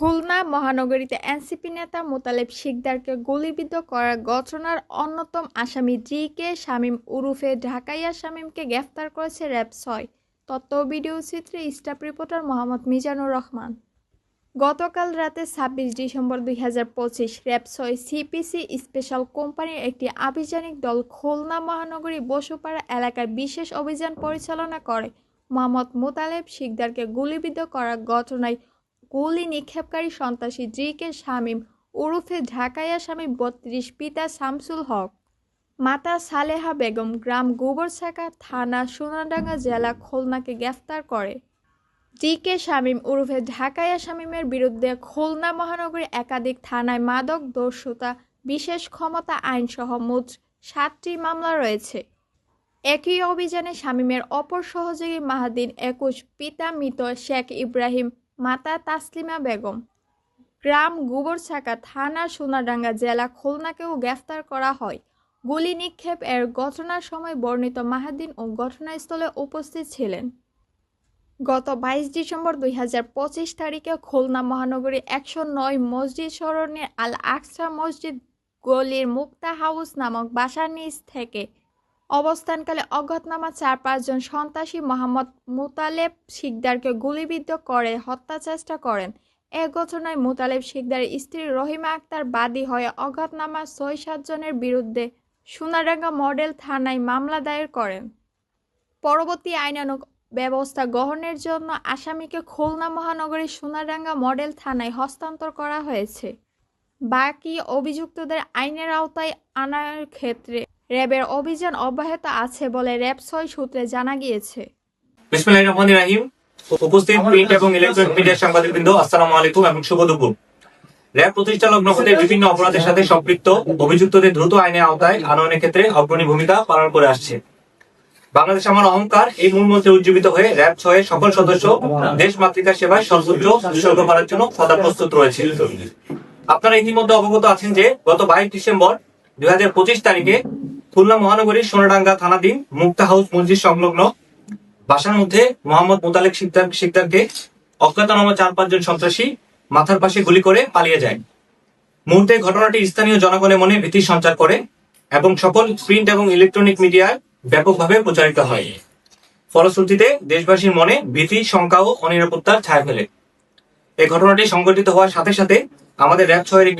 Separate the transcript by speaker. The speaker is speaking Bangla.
Speaker 1: খুলনা মহানগরীতে এনসিপি নেতা মোতালেব শিকদারকে গুলিবিদ্ধ করার ঘটনার অন্যতম আসামি জি কে শামীম উরুফে ঢাকাইয়া শামীমকে গ্রেফতার করেছে র্যাব ছয়। ও ভিডিও চিত্রে স্টাফ রিপোর্টার মোহাম্মদ মিজানুর রহমান। গতকাল রাতে ছাব্বিশ ডিসেম্বর দুই হাজার পঁচিশ র্যাব ছয় সিপিসি স্পেশাল কোম্পানির একটি আভিযানিক দল খুলনা মহানগরী বসুপাড়া এলাকায় বিশেষ অভিযান পরিচালনা করে। মোহাম্মদ মোতালেব শিকদারকে গুলিবিদ্ধ করার ঘটনায় গুলি নিক্ষেপকারী সন্ত্রাসী জি কে শামীম ওরফে ঢাকাইয়া শামীম বত্রিশ, পিতা শামসুল হক। মাতা সালেহা বেগম গ্রাম গোবরছাকা থানা সোনাডাঙ্গা জেলা খুলনাকে গ্রেফতার করে। জি কে শামীম ওরফে ঢাকাইয়া শামীমের বিরুদ্ধে খুলনা মহানগরী একাধিক থানায় মাদক দস্যুতা, বিশেষ ক্ষমতা আইনসহ মোট সাতটি মামলা রয়েছে। একই অভিযানে শামীমের অপর সহযোগী মাহাদিন একুশ, পিতা মৃত শেখ ইব্রাহিম মাতা তাসলিমা বেগম। গ্রাম গোবরছাকা থানা সোনাডাঙ্গা জেলা খুলনাকেও গ্রেফতার করা হয়। গুলি নিক্ষেপ এর ঘটনার সময় বর্ণিত মাহাদিন ও ঘটনাস্থলে উপস্থিত ছিলেন। গত বাইশ ডিসেম্বর দুই হাজার পঁচিশ তারিখে খুলনা মহানগরী একশো নয় মসজিদ সরণের আল আকসা মসজিদ গলির মুক্তা হাউস নামক বাসার নিচ থেকে অবস্থানকালে অজ্ঞাতনামা চার পাঁচজন সন্ত্রাসী মোহাম্মদ মুতালেব শিকদারকে গুলিবিদ্ধ করে হত্যা চেষ্টা করেন। এ ঘটনায় মুতালেব শিকদারের স্ত্রী রহিমা আক্তার বাদী হয়ে অজ্ঞাতনামা ছয় সাতজনের বিরুদ্ধে সোনারাঙ্গা মডেল থানায় মামলা দায়ের করেন। পরবর্তী আইনানুক ব্যবস্থা গ্রহণের জন্য আসামিকে খুলনা মহানগরীর সোনারাঙ্গা মডেল থানায় হস্তান্তর করা হয়েছে। বাকি অভিযুক্তদের আইনের আওতায় আনার ক্ষেত্রে র্যাবের অভিযান অব্যাহত আছে বলে র্যাব ছয় সূত্রে জানা গিয়েছে।
Speaker 2: বিসমিল্লাহির রহমানির রহিম উপস্থিত প্রিন্ট এবং ইলেকট্রনিক মিডিয়ার সাংবাদিকবৃন্দ আসসালামু আলাইকুম এবং শুভ দুপুর। র্যাব প্রতিষ্ঠা লগ্ন হতে বিভিন্ন অপরাধের সাথে সম্পৃক্ত অভিযুক্তদের দ্রুত আইনের আওতায় আনয়নের ক্ষেত্রে অগ্রণী ভূমিকা পালন করে আসছে। বাংলাদেশ আমার অহংকার এই মূল মন্ত্রে উজ্জীবিত হয়ে র্যাব ছয়ের সকল সদস্য দেশ মাতৃকার সেবায় সর্বোচ্চ উৎসর্গ করার জন্য সদা প্রস্তুত রয়েছে। আপনারা ইতিমধ্যে অবগত আছেন যে গত বাইশ ডিসেম্বর দুই হাজার পঁচিশ তারিখে খুলনা মহানগরীর সোনাডাঙ্গা থানাধীন মুক্তা হাউস মসজিদ সংলগ্ন বাসার মধ্যে মোহাম্মদ মোতালেক শিকদার শিকদারকে অজ্ঞাতনামা চার পাঁচজন সন্ত্রাসী মাথার পাশে গুলি করে পালিয়ে যায়। মুহূর্তে ঘটনাটি স্থানীয় জনগণের মনে ভীতি সঞ্চার করে এবং সকল প্রিন্ট এবং ইলেকট্রনিক মিডিয়ায় ব্যাপকভাবে প্রচারিত হয়। ফলশ্রুতিতে দেশবাসীর মনে ভীতি, শঙ্কা ও অনিরাপত্তার ছায়া ফেলে। এই ঘটনাটি সংঘটিত হওয়ার সাথে সাথে আমাদের র্যাব ছয়ের একটি